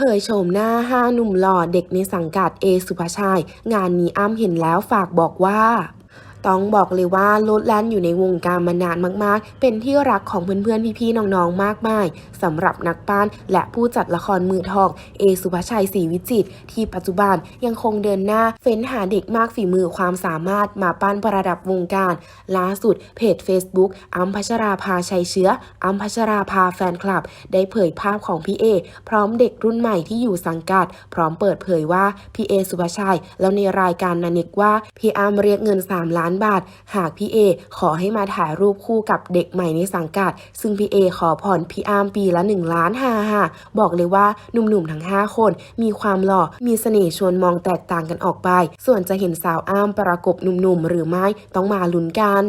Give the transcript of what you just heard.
เผยโฉมหน้าห้าหนุ่มหล่อเด็กในสังกัดเอสุภาชัย งานนี้อ้ำเห็นแล้วฝากบอกว่า ต้องบอกเลยว่าโลดแล่นอยู่ในวงการมานานมากๆ เป็นที่รักของเพื่อนๆ พี่ๆ น้องๆ มากมายสำหรับนักปั้นและผู้จัดละครมือทองเอสุภาชัยศรีวิจิตที่ปัจจุบันยังคงเดินหน้าเฟ้นหาเด็กมากฝีมือความสามารถมาปั้นประดับวงการ ล่าสุดเพจ Facebook อัมพัชราภาชัยเชื้ออัมพัชราภาแฟนคลับ ได้เผยภาพของพี่เอ พร้อมเด็กรุ่นใหม่ที่อยู่สังกัด พร้อมเปิดเผยว่าพี่เอสุภาชัยแล้วในรายการนันนิกว่าพี่อามเรียกเงิน 3 ล้านบาท หากพี่เอขอให้มาถ่ายรูปคู่กับเด็กใหม่ในสังกัด ซึ่งพี่เอขอผ่อนพี่อาร์มปีละ 1 ล้านห่าฮ่าบอกเลยว่าหนุ่มๆทั้ง 5 คน มีความหล่อ มีเสน่ห์ชวนมองแตกต่างกันออกไป ส่วนจะเห็นสาวอามประกบหนุ่มๆหรือไม่ต้องมาลุ้นกัน